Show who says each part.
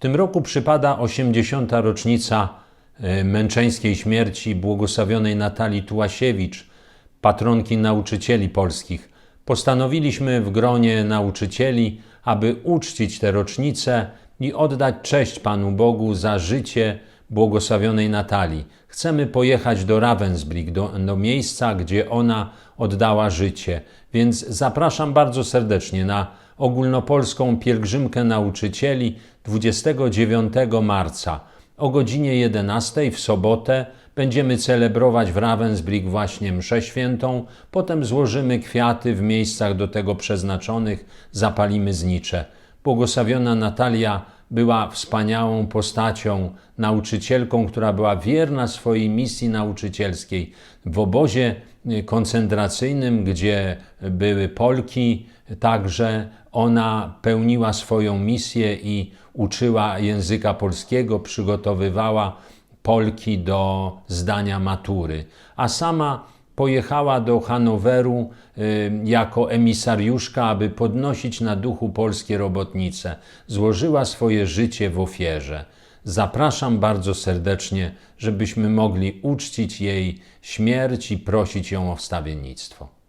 Speaker 1: tym roku przypada 80. rocznica e, męczeńskiej śmierci błogosławionej Natalii Tułasiewicz, patronki nauczycieli polskich. Postanowiliśmy w gronie nauczycieli, aby uczcić tę rocznicę i oddać cześć Panu Bogu za życie błogosławionej Natalii. Chcemy pojechać do Ravensbrück, do, do miejsca, gdzie ona oddała życie. Więc zapraszam bardzo serdecznie na ogólnopolską pielgrzymkę nauczycieli 29 marca o godzinie 11 w sobotę. Będziemy celebrować w Ravensbrück właśnie mszę świętą, potem złożymy kwiaty w miejscach do tego przeznaczonych, zapalimy znicze. Błogosławiona Natalia była wspaniałą postacią, nauczycielką, która była wierna swojej misji nauczycielskiej. W obozie y, koncentracyjnym, gdzie były Polki, także ona pełniła swoją misję i uczyła języka polskiego, przygotowywała Polki do zdania matury, a sama pojechała do Hanoweru y, jako emisariuszka, aby podnosić na duchu polskie robotnice. Złożyła swoje życie w ofierze. Zapraszam bardzo serdecznie, żebyśmy mogli uczcić jej śmierć i prosić ją o wstawiennictwo.